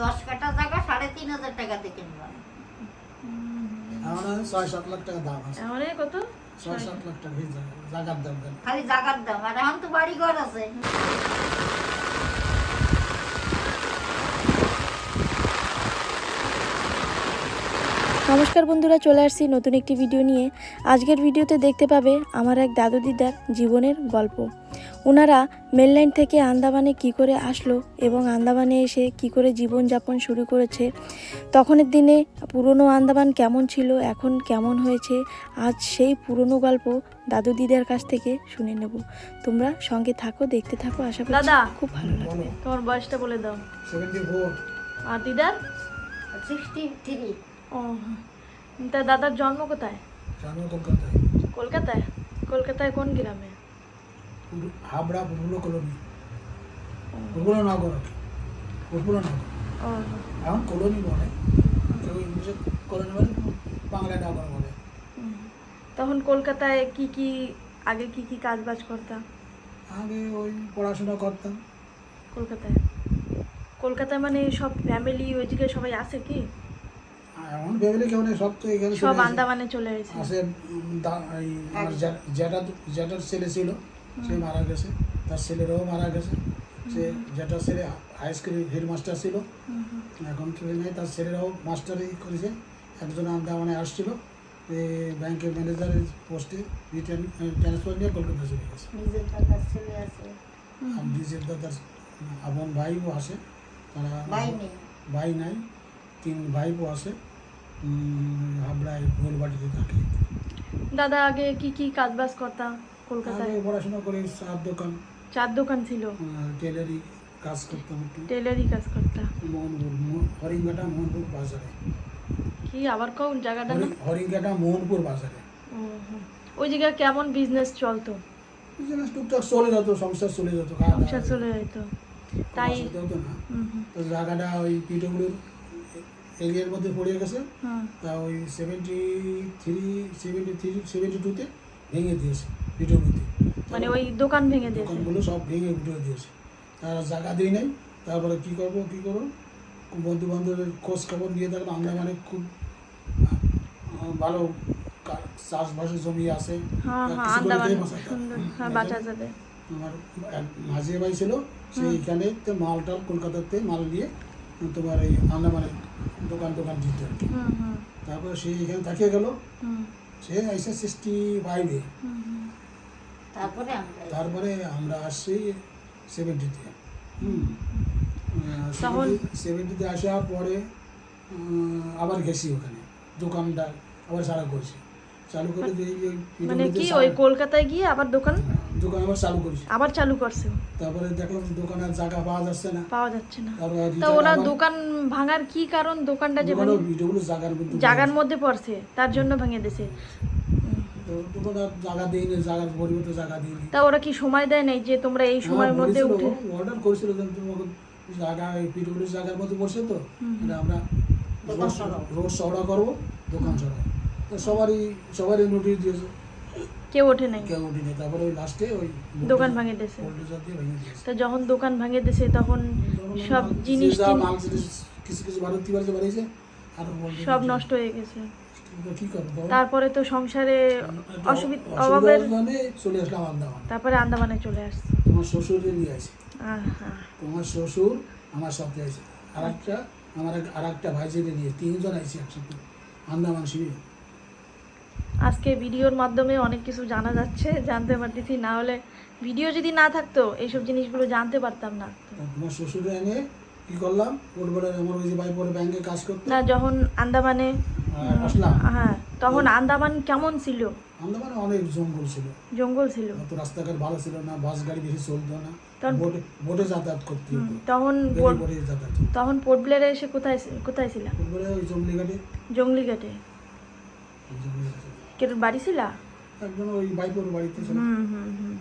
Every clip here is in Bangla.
দশ কাটা জায়গা সাড়ে তিন হাজার টাকাতে কিনলাম ছয় সাত লাখ টাকা দাম আছে। কত? ছয় সাত লাখ টাকা এই দাম খালি জায়গার দাম আর এখন তো বাড়ি ঘর আছে। নমস্কার বন্ধুরা চলে আসছি নতুন একটি ভিডিও নিয়ে। আজকের ভিডিওতে দেখতে পাবে আমার এক দাদু দিদার জীবনের গল্প। ওনারা মেনল্যান্ড থেকে আন্দামানে কি করে আসলো এবং আন্দামানে এসে কি করে জীবনযাপন শুরু করেছে? তখনের দিনে পুরনো আন্দামান কেমন ছিল এখন কেমন হয়েছে? আজ সেই পুরনো গল্প দাদু দিদার কাছ থেকে শুনে নেব। তোমরা সঙ্গে থাকো দেখতে থাকো আশা করছি দাদা। খুব ভালো লাগবে। তোমার বয়সটা বলে দাও। আর দিদার? ও তা দাদার জন্ম কোথায়? জানো কলকাতায়। কলকাতায়? কলকাতায় কোন গ্রামে? হাবড়া পূর্ব কলোনি। পূর্ব নগর পূর্ব নগর। এখন কলোনি বলে। কেউ ইংলিশে কলোনি বলে বাংলা নগর বলে। তখন কলকাতায় কি কি আগে কি কি কাজ বাজ করতাম? আগে ওই পড়াশোনা করতাম। কলকাতায়? কলকাতায় মানে সব ফ্যামিলি ওইদিকে সবাই আছে কি? এখন ফ্যামিলি কেমন সব তো এখানে সব আন্দামানে চলে এসেছে। আসে জ্যাঠার ছেলে ছিল। সে মারা গেছে তার ছেলেরাও মারা গেছে সে জ্যাঠার ছেলে হাই স্কুলের হেডমাস্টার ছিল হুম, হুম। এখন ছেলে নেই তার ছেলেরাও মাস্টারই করেছে একজন আন্দামানে আসছিল ব্যাংকের ম্যানেজারের পোস্টে রিটার্ন ট্রান্সফার নিয়ে কলকাতা চলে গেছে নিজের দাদার ছেলে আছে আর নিজের দাদার আপন ভাইও আসে তারা ভাই নেই ভাই নাই তিন ভাইও আছে উম, হাবড়ায় গোলবাটিতে থাকে দাদা আগে কি কি কাজ বাজ করতাম কলকাতায়? আমি পড়াশোনা করি চার দোকান। চার দোকান ছিল। টেলারি কাজ করতাম একটু। টেলারি কাজ করতাম মোহনপুর হরিঙ্গাটা মোহনপুর বাজারে। কি আবার কোন জায়গাটা হরিঙ্গাটা মোহনপুর বাজারে। ওই জায়গায় কেমন বিজনেস চলতো? এই জিনিস টুকটাক চলে যেত সংসার চলে যেত সংসার চলে যেত। তাই হতো না। তো জায়গাটা ওই পিঠগুলোর এরিয়ার মধ্যে পড়ে গেছে। তা ওই seventy three seventy three seventy টুতে ভেঙে দিয়েছে। পিঠগুলোতে মানে ওই দোকান ভেঙে দিয়েছে। দোকানগুলো সব ভেঙে উঠে দিয়েছে। তারা জায়গা দিই নাই। তারপরে কী করব কী করব? বন্ধু বান্ধবের খোঁজ খবর নিয়ে দেখলাম আন্দামানে খুব ভালো চাষবাসের জমি আছে। হ্যাঁ হ্যাঁ হ্যাঁ আমার মাঝিয়ে ভাই ছিল সেইখানে মাল টাল কলকাতাতে মাল নিয়ে তোমার এই আন্দামানে দোকান দোকান দিত তারপরে সে এখানে থাকিয়ে গেল। সে এসে সিক্সটি ফাইভে। তারপরে আমরা তারপরে আমরা আসছি সেভেন্টিতে সেভেন্টিতে আসার পরে আবার গেছি ওখানে দোকানটা আবার চালু করছি। চালু করে দিয়ে মানে কি ওই কলকাতায় গিয়ে আবার দোকান? দোকান আবার চালু করেছি। আবার চালু করছে তারপরে দেখলাম দোকানের জায়গা পাওয়া যাচ্ছে না। পাওয়া যাচ্ছে না। তা ওরা দোকান ভাঙার কি কারণ দোকানটা যে ভিডিওগুলো জায়গার মধ্যে পড়ছে তার জন্য ভেঙে দিছে তো দোকান আর জায়গা পরিবর্তে জায়গা দিইনি। তা ওরা কি সময় দেয় নাই যে তোমরা এই সময়ের মধ্যে উঠে অর্ডার করেছিল যে তোমাকে জায়গা এই পিডব্লিউ জায়গার মধ্যে পড়ছে তো এটা আমরা রোজ- সরাও। করব দোকান সরা তো সবারই সবারই নোটিশ দিয়েছে। কেউ ওঠে নাই। কেউ উঠিনি তারপরে ওই লাস্টে ওই দোকান ভাঙে দিয়েছে। দিয়েছে। তা যখন দোকান ভাঙে দিছে তখন সব জিনিস কিছু কিছু বাড়তি বাড়িতে বাড়িয়েছে আর সব নষ্ট হয়ে গেছে? তারপরে তো সংসারে অসুবিধা অভাবের চলে আসলাম আন্দামান। তারপরে আন্দামানে চলে আসছে। তোমার শ্বশুরে নিয়ে আসি। তোমার শ্বশুর আমার সাথে আছে। আর একটা আমার আর একটা নিয়ে তিনজন আইছি একসাথে। আন্দামান শিবির। আজকে ভিডিওর মাধ্যমে অনেক কিছু জানা যাচ্ছে জানতে পারতেছি। না হলে ভিডিও যদি না থাকতো এইসব জিনিসগুলো জানতে পারতাম না। তোমার শ্বশুরে এনে কি করলাম? পরিবারের আমার ওই যে ভাই পরে ব্যাংকে কাজ করতে? না যখন আন্দামানে আসলাম। হ্যাঁ তখন আন্দামান কেমন ছিল? আন্দামানে অনেক জঙ্গল ছিল। জঙ্গল ছিল? অত রাস্তাঘাট ভালো ছিল না বাস গাড়ি বেশি চলতো না। বোটে বোটে যাতায়াত করতে হতো। তখন পরে যাতায়াত তখন পোর্ট ব্লেয়ারে এসে কোথায় কোথায় ছিলা? ওই জঙ্গলি ঘাটে। জঙ্গলি ঘাটে? ওই জঙ্গলি ঘাটে। কে বাড়ি ছিলা? একজন ওই বাইপোর বাড়িতে ছিলাম হুম হুম হুম।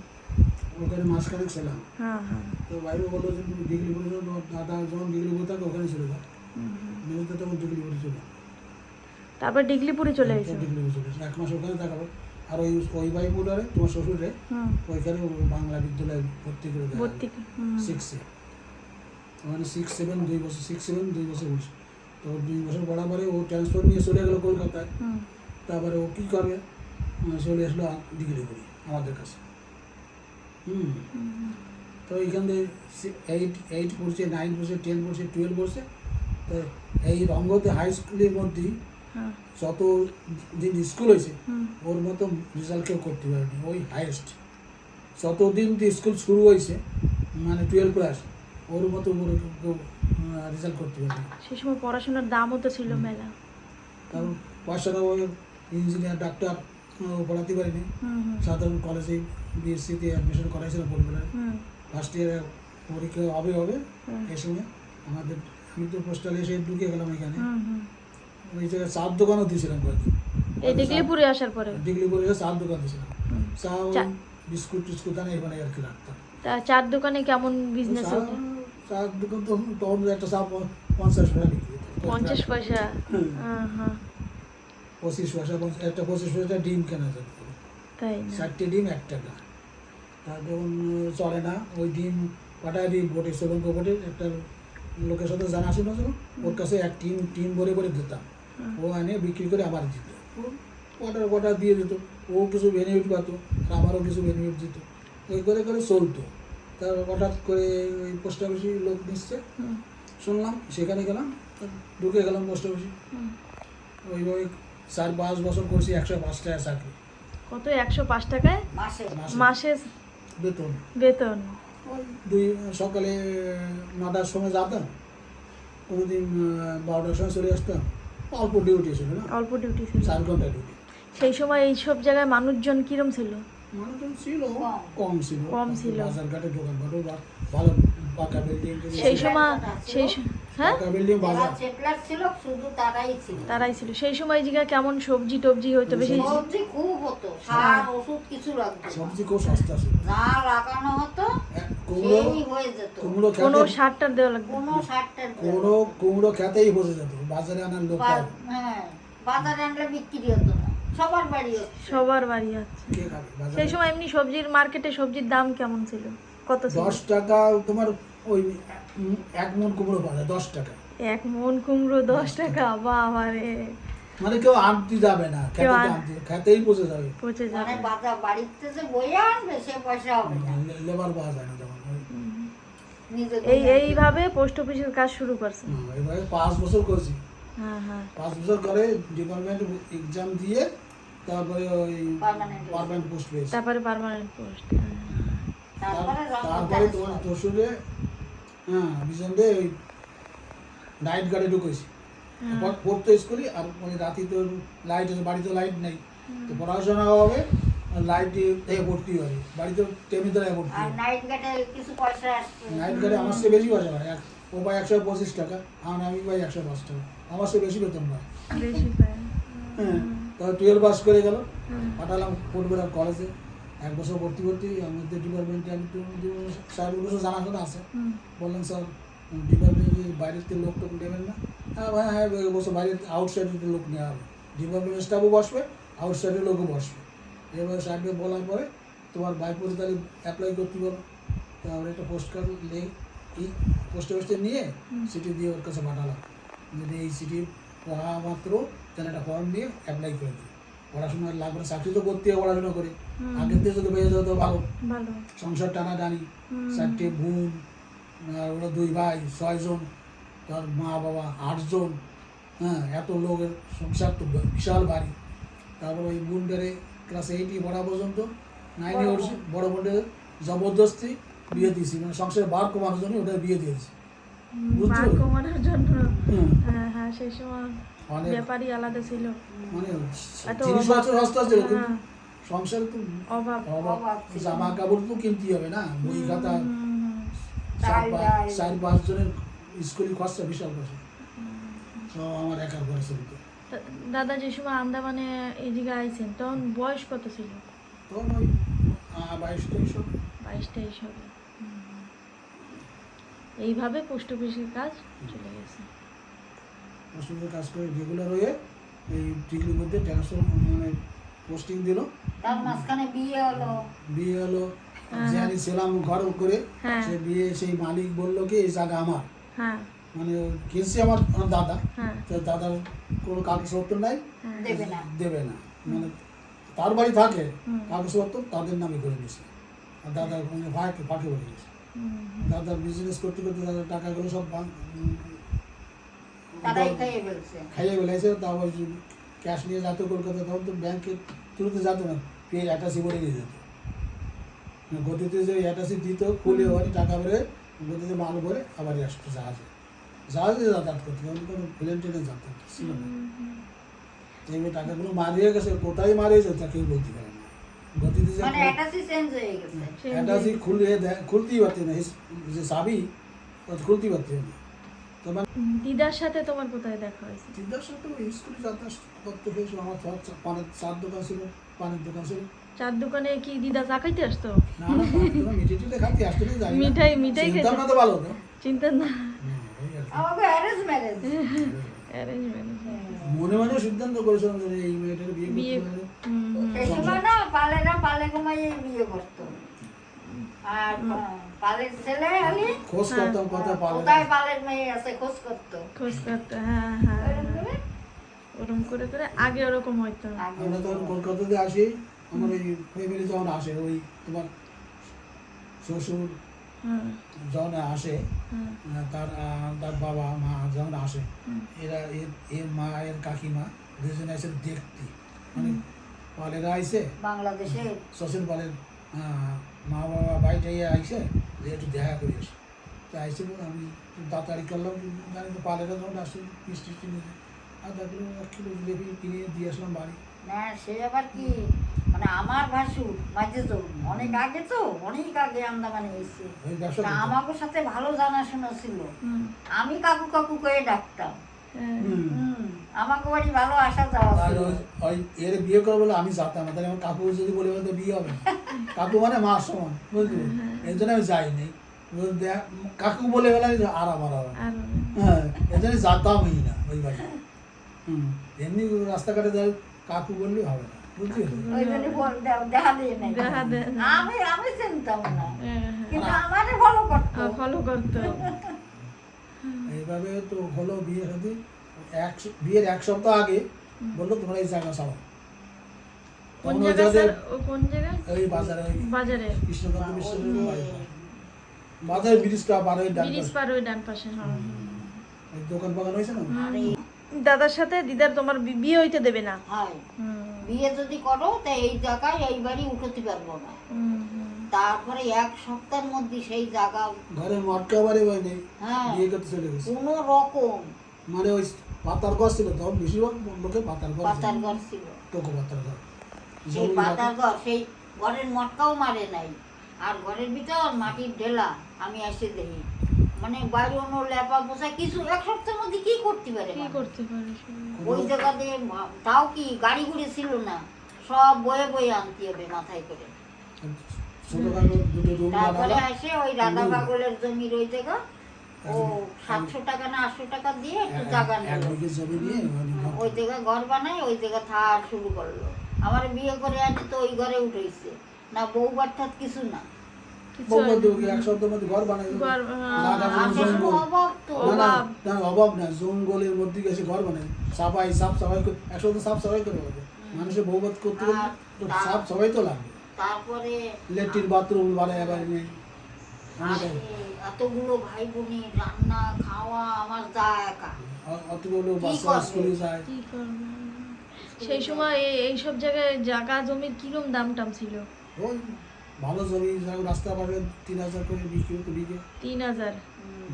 ওখানে মাঝখানে ছিলাম। হ্যাঁ হ্যাঁ। তো বাইরে বলল যে তুমি ডিগ্রি পড়েছো দাদা যখন ডিগ্রি পড়ে ওখানে। মেয়েতে তখন ডিগ্রি তারপর ডিগলিপুরে চলে এসে ডিগ্রি পড়ে চলে এসে। এক মাস ওখানে থাকাবো আর ওই ওই ভাই বোর্ডারে তোমার শ্বশুরে ওইখানে বাংলা বিদ্যালয়ে ভর্তি করে দেয়। ভর্তি সিক্সে ওখানে সিক্স সেভেন দুই বছর সিক্স সেভেন দুই বছর বসে তো দুই বছর পরে ও ট্রান্সফার নিয়ে চলে গেলো কলকাতায়। তারপরে ও কী করবে চলে আসলো ডিগ্রি করি আমাদের কাছে। হুম। তো এইখান থেকে এইট এইট পড়ছে নাইন পড়ছে টেন পড়ছে টুয়েলভ পড়ছে। তো এই রঙ্গতে হাই স্কুলের মধ্যেই হ্যাঁ যত দিন স্কুল হয়েছে ওর মতো রেজাল্ট কেউ করতে পারেনি ওই হাইয়েস্ট যতদিন স্কুল শুরু হয়েছে মানে টুয়েলভ ক্লাস ওর মতো কেউ রেজাল্ট করতে পারেনি। সেই সময় পড়াশোনার দামও তো ছিল মেলা। কারণ পয়সাটা ইঞ্জিনিয়ার ডাক্তার পড়াতে পারিনি। সাধারণ কলেজে বিএসসিতে অ্যাডমিশন করাইছিলাম পরিবারে হুম। ফার্স্ট ইয়ারে পরীক্ষা হবে হবে। এই সময় আমাদের আমি তো পোস্টালে এসে ঢুকে গেলাম এখানে। ওই জায়গায় চার দোকানও দিয়েছিলাম কয়েকদিন। এই ডিগলিপুরে আসার পরে? ডিগ্রি চার দোকান দিয়েছিলাম। চা বিস্কুট টিস্কুট আনে এখানে আর কি রাখতাম। তা চার দোকানে কেমন বিজনেস হতো? চার দোকান তো তখন একটা চা পঞ্চাশ পঞ্চাশ পয়সা? পঁচিশ পয়সা একটা পঁচিশ পয়সা ডিম কেনা যেত। তাই চারটে ডিম এক টাকা। তার যখন চলে না ওই ডিম পাঠায় দিই বোটে সোলঙ্ক বোটে একটা লোকের সাথে জানা ছিল ছিল ওর কাছে এক টিম টিম ভরে ভরে দিতাম। ও এনে বিক্রি করে আবার দিত। অর্ডার কটা দিয়ে দিত। ও কিছু বেনিফিট পাতো আর আমারও কিছু বেনিফিট দিত। এই করে করে চলতো। তার হঠাৎ করে ওই পোস্ট অফিসে লোক নিচ্ছে। শুনলাম সেখানে গেলাম ঢুকে গেলাম পোস্ট অফিসে। ওইভাবে চার পাঁচ বছর করছি একশো পাঁচ টাকা চাকরি। কত একশো পাঁচ টাকায়? মাসে। মাসে। বেতন। বেতন। দুই সকালে নটার সময় যাতাম। কোনোদিন বারোটার সময় চলে আসতাম। অল্প ডিউটি ছিল না? অল্প ডিউটি ছিল। চার ঘণ্টা ডিউটি সেই সময় এইসব জায়গায় মানুষজন কিরম ছিল? মানুষজন ছিল কম। ছিল। কম ছিল। বাজার ঘাটে দোকান ঘাটও ভালো পাকা বিল্ডিং সেই সময় সেই হ্যাঁ? ছিল শুধু তারাই ছিল। তারাই ছিল। সেই সময় এই জায়গায় কেমন সবজি টবজি হইতো বেশি? সবজি খুব হতো। সার ওষুধ কিছু লাগতো সবজি খুব সস্তা ছিল। যা লাগানো হতো কুমড়ো সেই কুমড়ো কোনো খেতে দেওয়া লাগবে কোনো সারটার কুমড়ো কুমড়ো খেতেই বসে যেত। বাজারে আনার লোক হ্যাঁ বাজারে আনলে বিক্রি হতো না। সবার বাড়ি সবার বাড়ি আছে কে খাবে? বাজারে সেই সময় এমনি সবজির মার্কেটে সবজির দাম কেমন ছিল? কত দশ টাকা তোমার ওই এক মন কুমড়ো পাওয়া যায় দশ টাকা। এক মন কুমড়ো দশ টাকা? বাবা রে মানে কেউ আনতে যাবে না কেউ খেতে আনতে খেতেই বসে যাবে। পচে মানে যাবে বাড়িতে যে বইয়ে আনবে সে পয়সা হবে না। লেবার পাওয়া যায় না তখন এই এইভাবে পোস্ট অফিসের কাজ শুরু করছে। এবারে পাঁচ বছর করছি। হ্যাঁ হ্যাঁ। পাঁচ বছর করে ডিপার্টমেন্ট এক্সাম দিয়ে তারপরে ওই। পারমানেন্ট পোস্ট পেয়েছি। তারপরে পার্মানেন্ট পোস্ট তারপরে তার- তোমার। তসুরে হ্যাঁ বিজন ওই নাইট গার্ডে ঢুকেছি। পড়তো স্কুলে আর মানে রাতে তো লাইট আছে বাড়িতে লাইট নেই। তো পড়াশোনা হবে লাইট দিয়ে ভর্তি হবে বাড়িতে টেমি দ্বারা ভর্তি নাইট গাটে কিছু পয়সা নাইট গার্ডে আমার চেয়ে বেশি পয়সা পায় এক ও পায় একশো পঁচিশ টাকা আর আমি পাই একশো পাঁচ টাকা। আমার চেয়ে বেশি বেতন পায়। হ্যাঁ। তারপর টুয়েলভ পাস করে গেল। পাঠালাম ফুটবলার কলেজে এক বছর ভর্তি ভর্তি আমাদের ডিপার্টমেন্টে আমি তো সাহেবের বছর জানাশোনা আছে। বললেন স্যার ডিপার্টমেন্টে বাইরের থেকে লোক টোক নেবেন না। হ্যাঁ হ্যাঁ এই বছর বাইরের আউটসাইডের লোক নেওয়া হবে। ডিপার্টমেন্ট স্টাফও বসবে আউটসাইডের লোকও বসবে। এবার সাহেবকে বলার পরে তোমার বাইপুরে তাহলে অ্যাপ্লাই করতে বলো তারপরে একটা পোস্ট কার্ড লে এই পোস্টে পোস্টে নিয়ে সিটি দিয়ে ওর কাছে পাঠালাম। যদি এই সিটি পড়া মাত্র তাহলে একটা ফর্ম দিয়ে অ্যাপ্লাই করে দিই পড়াশোনা লাগবে না, চাকরি তো করতে হবে পড়াশোনা করে। আগের থেকে যদি পেয়ে যেত ভালো। ভালো। সংসার টানা টানি। চারটে বোন আর ওরা দুই ভাই ছয়জন তার মা বাবা আটজন হ্যাঁ এত লোকের সংসার তো বিশাল বাড়ি। তারপর ওই বোনটারে ক্লাস এইটই পড়া পর্যন্ত নাইনে উঠছে বড় বোনটার জবরদস্তি বিয়ে দিয়েছি। মানে সংসারে বার কমানোর জন্য ওটা বিয়ে দিয়েছি। বার কমানোর জন্য? হ্যাঁ হ্যাঁ সেই সময় ব্যাপারই আলাদা ছিল। মানে। ছিল কিন্তু হ্যাঁ, সংসারে তো অভাব। জামা কাপড় কিনতে হবে না। বই খাতা। চার পাঁচ জনের স্কুলে খরচা বিশাল খরচা সব আমার একার ঘরে চলতো দাদা যে সময় আন্দামানে এই জায়গায় আইছেন তখন বয়স কত ছিল? তখন ওই বাইশ তেইশ হবে। বাইশ তেইশ হবে। এইভাবে পোস্ট অফিসের কাজ চলে গেছে। হোস্টেলে কাজ করে রেগুলার হয়ে এই ডিগ্রির মধ্যে ট্রান্সফার মানে পোস্টিং দিল। তার মাঝখানে বিয়ে হলো। বিয়ে হলো। হ্যাঁ। যে আমি ছিলাম ঘর করে হ্যাঁ। সে বিয়ে সেই মালিক বলল কি এই জায়গা আমার। হ্যাঁ মানে কিনছে আমার আমার দাদা হ্যাঁ তো দাদার কোনো কাগজপত্র নাই হ্যাঁ দেবে না দেবে না মানে তার বাড়ি থাকে হুম। কাগজপত্র তাদের নামে করে নিয়েছে আর দাদার মানে ভাইকে ফাঁকে বলে গেছে হুম, দাদার বিজনেস করতে করতে দাদার টাকাগুলো সব বাং- উম, তারাই খাইয়ে ফেলছে খাইয়ে ফেলেছে তারপর ক্যাশ নিয়ে যেত কলকাতা তখন তো ব্যাংকে তুলতে যেত না পেয়ে অ্যাটাসি বলে দিয়ে যেত মানে গতিতে যে অ্যাটাসি দিত খুলে ওখানে টাকা ভরে গতিতে মাল ভরে আবার আসতো জাহাজে। জাহাজে যাতায়াত করতে তখন কোনো প্লেন ট্রেনে যাতায়াত ছিল না। এইভাবে টাকাগুলো মারিয়ে গেছে কোথায় মারিয়েছে তা কেউ বলতে পারে না। গতিতে মানে অ্যাটাচি হয়ে খুলে খুলতেই পারতে না। যে চাবি খুলতেই পারতে না। মানে দিদার সাথে তোমার কোথায় দেখা হয়েছে? দিদার সাথে স্কুলে যাতায়াত করতে হয়েছিল আমার পানের চার দোকান ছিল পানের দোকান ছিল। চার দোকানে কি দিদা চা খাইতে আসতো? মিঠাই। মিঠাই মিঠাই খেতে। না তো ভালো তো। চিন্তা না। আর কি। আমাকে অ্যারেঞ্জ ম্যারেজ অ্যারেঞ্জ ম্যারেজ মনে মনে সিদ্ধান্ত করেছিলাম যে এই মেয়েটার বিয়ে বিয়ে- করতে পারে হুম হুম। সেই সময় না পালে ঘুমাইয়ে বিয়ে করতো। আর পালের ছেলে আলি খোঁজ করতাম কথা পালে। কোথায় পালের মেয়ে আছে খোঁজ করতো। খোঁজ করতে হ্যাঁ হ্যাঁ। ওরকম হ্যাঁ। করে করে আগে ওরকম হইতো। আমরা তখন কলকাতাতে আসি আমার ওই ফ্যামিলি যখন আসে ওই তোমার শ্বশুর যখন আসে তার তার বাবা মা যখন আসে এরা এর এর মা এর কাকিমা দুজনে এসে দেখতে। মানে পালেরা আইসে বাংলাদেশে? শ্বশুর পালের মা বাবা বাড়িটাই আইসে যে একটু দেখা করে আসে। তো আইসে বলে আমি তাড়াতাড়ি করলাম জানি তো পালেরা যখন আসে মিষ্টি টিষ্টি নিয়ে আর তারপরে এক কিলো জিলেপি কিনে দিয়ে আসলাম বাড়ি। না সে আবার কি? মানে আমার ভাসুর মাঝে তো অনেক আগে তো অনেক আগে আন্দামানে এসছে। আমাকে সাথে ভালো জানাশোনা ছিল। আমি কাকু কাকু করে ডাকতাম। হ্যাঁ। আমাকে বাড়ি ভালো আসা যাওয়া ওই- এর বিয়ে করব বলে আমি যেতাম না। তাহলে আমার কাকু যদি বলে বলতে বিয়ে হবে কাকু মানে মা সমান বুঝলি? এই জন্য আমি যাইনি। দেখ- কাকু বলে গেলে আরাম আরাম আর হ্যাঁ এই জন্য যেতামই না ওই বাড়ি। হুম। এমনি রাস্তাঘাটে যাই কাকু বললেই হবে না বুঝলি। আমি আমি চিনতাম হ্যাঁ কিন্তু আমারে ভালো করতো। ফলো করতো। এইভাবে তো হলো বিয়ে সাথে। এক বিয়ের এক সপ্তাহ আগে বলল তোমরা এই জায়গা ছাড়ো। কোন জায়গায় জায়গায় বাজারে। বাজারে। কৃষ্ণকান্ত বিশ্ববিদ্যালয়ের বাড়ি পাশে। বাজারে ব্রিজটা পার হয়ে ডান পাশে। ডান পাশে হ্যাঁ। ওই দোকান বাগান হয়েছে না? আরে দাদার সাথে দিদার তোমার বিয়ে হইতে দেবে না। হয়। বিয়ে যদি করো তা এই জায়গায় এই বাড়ি উঠতে পারব না। তারপরে এক সপ্তাহের মধ্যে সেই জায়গা ঘরে মটকা বাড়ি নেই হ্যাঁ। বিয়ে করতে চলে গেছে। কোনো রকম। মানে ওই পাতার গাছ ছিল তখন বেশিরভাগ লোকে পাতার গাছ পাতার ঘর ছিল। তোকে পাতার গাছ সেই পাতার ঘর সেই ঘরের মটকাও মারে নাই। আর ঘরের ভিতর মাটির ঢেলা আমি এসে দেখি। মানে বাইরে অন্য লেপা পোষা কিছু এক সপ্তাহের মধ্যে কি করতে পারে কি করতে পারে ওই জায়গাতে তাও কি গাড়ি ঘুরে ছিল না? সব বয়ে বয়ে আনতে হবে মাথায় করে। তারপরে আসে ওই রাধা পাগলের জমির ওই জায়গা। ও সাতশো টাকা না আটশো টাকা দিয়ে একটু জায়গা এক নিল। ওই জায়গায় ঘর বানাই ওই জায়গা থার শুরু করল। আমার বিয়ে করে আনি তো ওই ঘরে উঠেছে। না বউ বার্থাত কিছু না। অভাব না, না, অভাব। না, অভাব না জঙ্গলের মধ্যে গেছে ঘর বানাই সাফাই সাফ সাফাই করে এক সাফ সাফাই করে হবে মানুষের বউবাদ করতে গেলে আর তো তা- সাফ সবাই তো লাগবে। তারপরে লেট্রিন বাথরুম বানায় আবার নেই এতগুলো ভাই রান্না খাওয়া আমার যা একা। অতগুলো বাচ্চা স্কুলে যায়। সেই সময় এইসব জায়গায় জায়গা জমির কিরম দাম টাম ছিল ভালো জমি রাস্তা পাবে তিন হাজার করে বিক্রি হতো বিঘে। তিন হাজার?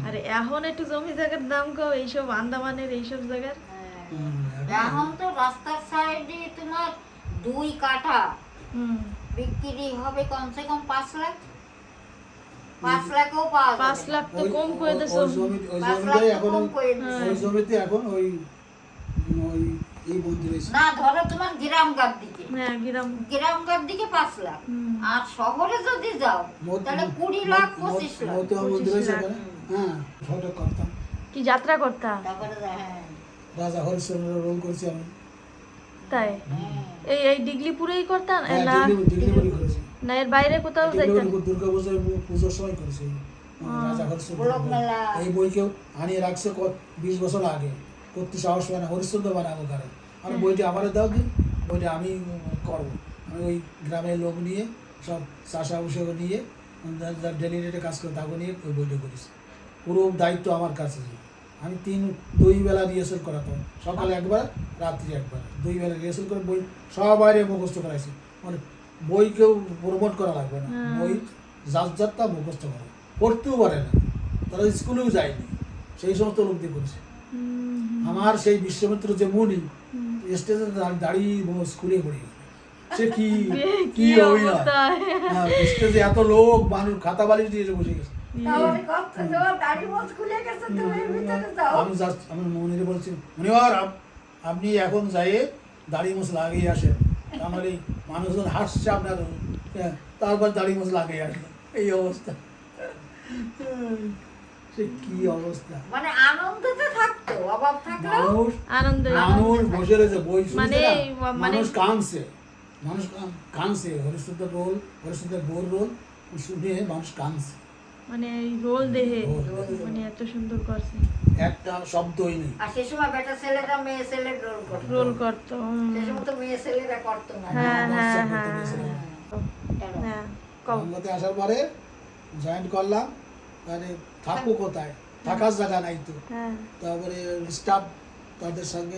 আর এখন একটু জমি জায়গার দাম কম এইসব আন্দামানের এইসব জায়গার? হ্যাঁ। এখন তো রাস্তার সাইডে তোমার দুই কাঠা। হুম। বিক্রি হবে কমসে কম পাঁচ লাখ। পাঁচ লাখও পাঁচ লাখ তো কম করে ওই পাঁচ লাখ এখন কম করে ওই জমিতে এখন ওই এই মন্দির না ধরো তোমার গ্রামগার দিকে। হ্যাঁ গ্রাম গ্রামগার দিকে পাঁচ লাখ। আর শহরে যদি যাও তাহলে কুড়ি লাখ পঁচিশ লাখ। মন্দির হ্যাঁ। করতাম কি যাত্রা করতা? তারপরে হ্যাঁ। রাজা হরিশ্চন্দ্র রোল করছি আমি তাই? হ্যাঁ। এই এই ডিগলিপুরেই করতা? হ্যাঁ, না? না এর বাইরে কোথাও দিল্লিপুরি দুর্গা পুজোর পুজোর সময় করেছি। রাজা হরিশ্চন্দ্র। এই বই কেউ আনিয়ে রাখছে কত বিশ বছর আগে। করতে সাহস পায় না হরিশ্চন্দ্র বানাবো কারে আমি বইটি আমারও দাও দিন বইটা আমি করব। আমি ওই গ্রামের লোক নিয়ে সব চাষা উষে নিয়ে ডেলি রেটে কাজ করে তাকে নিয়ে ওই বইটা করিস পুরো দায়িত্ব আমার কাছে আমি তিন দুই বেলা রিহার্সেল করাতাম। সকালে একবার রাত্রি একবার। দুই বেলা রিহার্সেল করে বই সব বাইরে মুখস্থ করাইছি। মানে বই কেউ প্রমোট করা লাগবে না। হ্যাঁ। বই যার যারটা মুখস্থ করে। পড়তেও পারে না। তারা স্কুলেও যায়নি। সেই সমস্ত লোক দিয়ে করেছে। আমার সেই বিশ্বমিত্র যে মুনি স্টেজে দাঁড়িয়ে ব- স্কুলে পড়ে সে কি কি অভিনয়? হ্যাঁ, স্টেজে এত লোক মানুষ খাতা বালিশ দিয়ে বসে গেছে। তাহলে আমি আমি মনিরে বলছি মনিবার আপনি এখন যাইয়ে দাড়ি মুছ লাগিয়ে আসেন। আমার এই মানুষজন হাসছে আপনার হ্যাঁ, তারপর দাড়ি মুছ লাগিয়ে আসলো। এই অবস্থা। সে কি অবস্থা? মানে আনন্দতে থাকতো অভাব থাকলেও আনন্দ মানুষ বসে রয়েছে বই মানে- মানে- মানুষ কাঁদছে মানুষ কাঁদছে হরিশ্চন্দ্র রোল হরিশ্চন্দ্রের বোর রোল শুনে মানুষ কাঁদছে। মানে রোল দেহে মানে এত সুন্দর করছে। একটা শব্দই নেই। আর সে সময় বেটা ছেলেরা মেয়ে ছেলের রোল করতো। রোল করতো সে সময় তো মেয়ে ছেলেরা করতো না। হ্যাঁ হ্যাঁ হ্যাঁ? হ্যাঁ। কও। আসার পরে জয়েন করলাম মানে থাকব কোথায়? থাকার জায়গা নাই তো। হ্যাঁ। তারপরে স্টাফ তাদের সঙ্গে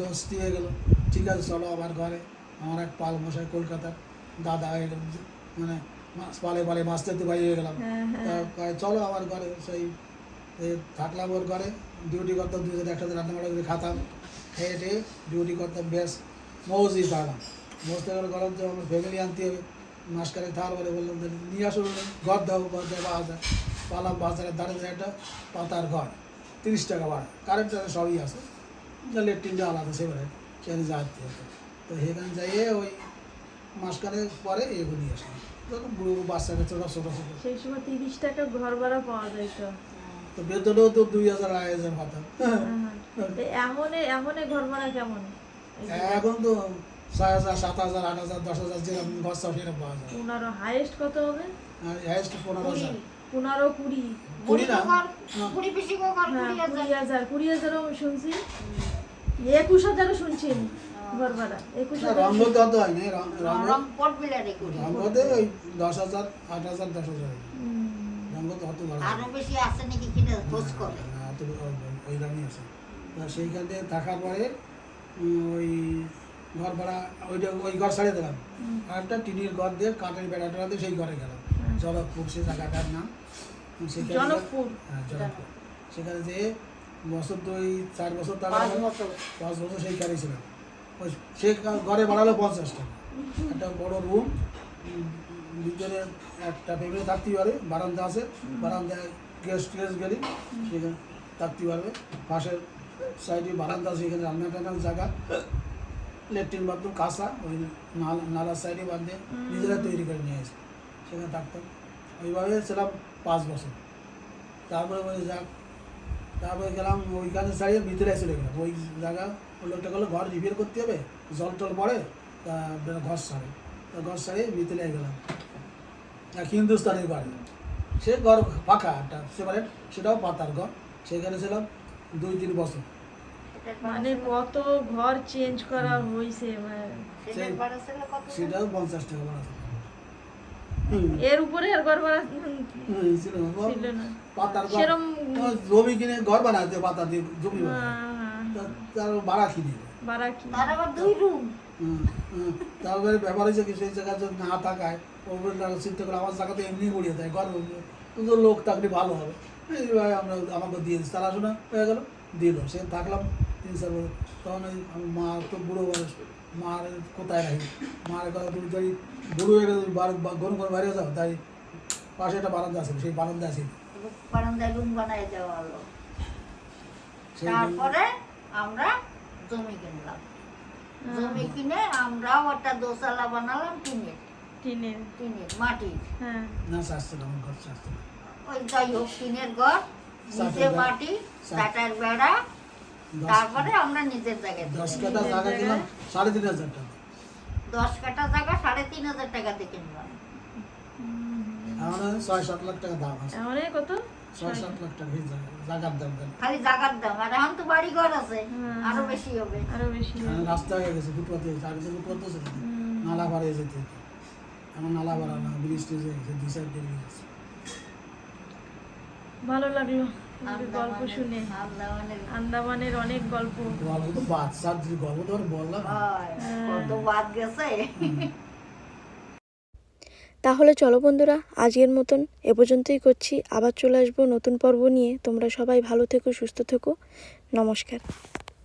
দোস্তি হয়ে গেল। ঠিক আছে চলো আমার ঘরে। আমার এক পাল মশাই কলকাতার। দাদা হয়ে গেল মানে পালে পালে মাছ ধরতে বাইরে হয়ে গেলাম। হ্যাঁ তা হ্যাঁ চলো আমার ঘরে। সেই থাকলাম ওর ঘরে। ডিউটি করতাম দুজন একসাথে রান্না বান্না করে খাতাম। খেয়ে টেয়ে ডিউটি করতাম। বেশ মৌজি পালাম মৌজতে গেলে গরম তো আমার ফ্যামিলি আনতে হবে। মাসকারে থার বলে বললাম যে নিয়ে আসো। ঘর দাও ঘর দেওয়া যায় পালাম বাজারে দাঁড়িয়ে একটা পাতার ঘর তিরিশ টাকা ভাড়া। কারেন্ট টারেন্ট সবই আছে। যা লেট্রিনটা আলাদা সেবারে সেখানে যাতে তো সেখানে যাইয়ে ওই মাসকারে পরে এগুলো বুড়ো বাচ্চা কাচ্চারা ছোটো ছোটো। সেই সময় তিরিশ টাকা ঘর ভাড়া পাওয়া যায় তো। তো বেতনেও তো দুই হাজার আড়াই হাজার এমন এমন ঘর ভাড়া কেমন? এখন তো ছয় হাজার সাত হাজার আট হাজার দশ হাজার যেরকম ঘর সব সেরকম পাওয়া যায়। পনেরো হাইয়েস্ট কত হবে? পনেরো হাজার। পনেরো কুড়ি। কুড়ি না? হ্যাঁ। কুড়ি হ্যাঁ কুড়ি হাজার। কুড়ি হাজারও শুনছি। একুশ হাজারও শুনছি একুশ হাজার হয় না রং- পট বিলারে কুড়ি। রঙ্গতে ওই দশ হাজার আট হাজার দশ হাজার হুম। অত ভাড়া আরও বেশি আছে নাকি কিনা খোঁজ করে। না, অত ওই দামই আছে। তা সেইখানে থাকার পরে ওই ঘর ভাড়া ওইটা ওই ঘর ছাড়িয়ে দিলাম। আর একটা টিনের ঘর দিয়ে কাঠের বেড়া টেড়া দিয়ে সেই ঘরে গেলাম। জলকপুর সে জায়গাটার নাম। জনকপুর। হ্যাঁ সেখানে যে বছর দুই চার বছর টাকা পাঁচ বছর। সেই গাড়ি ছিলাম সে ঘরে বাড়ালো পঞ্চাশ টাকা। একটা বড় রুম ভিতরে একটা ফ্যামিলি থাকতে পারে বারান্দা আছে বারান্দায় গেস্ট গেস্ট গেলি সেখানে থাকতে পারবে। পাশের সাইডে বারান্দা আছে এখানে রান্না টান্নার জায়গা। লেট্রিন বাথরুম কাঁচা ওই নালা নালার সাইডে বাঁধে নিজেরা তৈরি করে নিয়ে আসে। সেখানে থাকতাম। ওইভাবে ছিলাম পাঁচ বছর। তারপরে ওই যাক তারপরে গেলাম ওইখানে ছাড়িয়ে ভিতরে চলে গেলাম। ওই জায়গা ওই লোকটা গেলো ঘর রিপেয়ার করতে হবে জল টল পড়ে তা ঘর সারে তা ঘর সারিয়ে ভিতরে গেলাম। এক হিন্দুস্তানের বাড়ি। সে ঘর ফাঁকা একটা সে সেপারেট সেটাও পাতার ঘর। সেখানে ছিলাম দুই তিন বছর। মানে কত ঘর চেঞ্জ করা হয়েছে মানে? সেটাও পঞ্চাশ টাকা ভাড়া এর উপরে আর ঘর হুম, ছিল না। পাতার ও জমি কিনে ঘর বানাতে পাতা দিয়ে জমি তা- তার ভাড়া কিনে ভাড়া কি? তার আবার দুই রুম হুম, হুম। তারপরে ব্যাপার হয়েছে কি সেই জায়গায় যদি না থাকায় ওপরে তারা চিন্তা করে আমার জায়গাতে এমনি গড়িয়ে দেয় ঘর তো লোক থাকলে ভালো হবে। এইভাবে আমরা আমাকে দিয়ে দিচ্ছি তারা শোনা হয়ে গেলো দিল। সে থাকলাম তিন চার বছর। তখন ওই মা তো বুড়ো বয়স। মার কোথায় রাখি মার কথা তুমি যদি বুড়ো হয়ে গেলে গরম করে বাইরে যাও তাই পাশে একটা বারান্দা আছে সেই বারান্দা আছে বারান্দায় রুম বানাই দেওয়া হলো। তারপরে আমরা জমি কিনলাম। জমি কিনে আমরাও একটা দোতলা বানালাম টিনের। টিনের। টিনের মাটির। হ্যাঁ। না শাস্তি না ঘর শাস্তি ওই যাই হোক টিনের ঘর নিচে মাটি চাটার বেড়া তারপরে আমরা নিজের জায়গায় দশ কাটা জায়গা কিনলাম সাড়ে তিন হাজার টাকা। দশ কাটা জায়গা সাড়ে তিন হাজার টাকাতে কিনলাম। ছয় সাত লাখ টাকা দাম আছে। কত? ছয় সাত লাখ টাকা জায়গার দাম খালি জাগার দাম আর এখন তো বাড়ি ঘর আছে আরও বেশি হবে। আরও বেশি রাস্তা হয়ে গেছে ফুটপাতে হয়েছে আগে তো ফুটপাত ছিল নালা যেত এখন নালা বাড়া না ব্রিজ টিজ হয়ে গেছে দুই সাইড দিয়ে ভালো লাগল। গল্প শুনে। আন্দামানের আন্দামানের অনেক গল্প। বলো তো বাচ্চার গল্প ধর বললাম। কত বাদ গেছে। তাহলে চলো বন্ধুরা আজকের মতন এ পর্যন্তই করছি। আবার চলে আসব নতুন পর্ব নিয়ে। তোমরা সবাই ভালো থেকো সুস্থ থেকো। নমস্কার।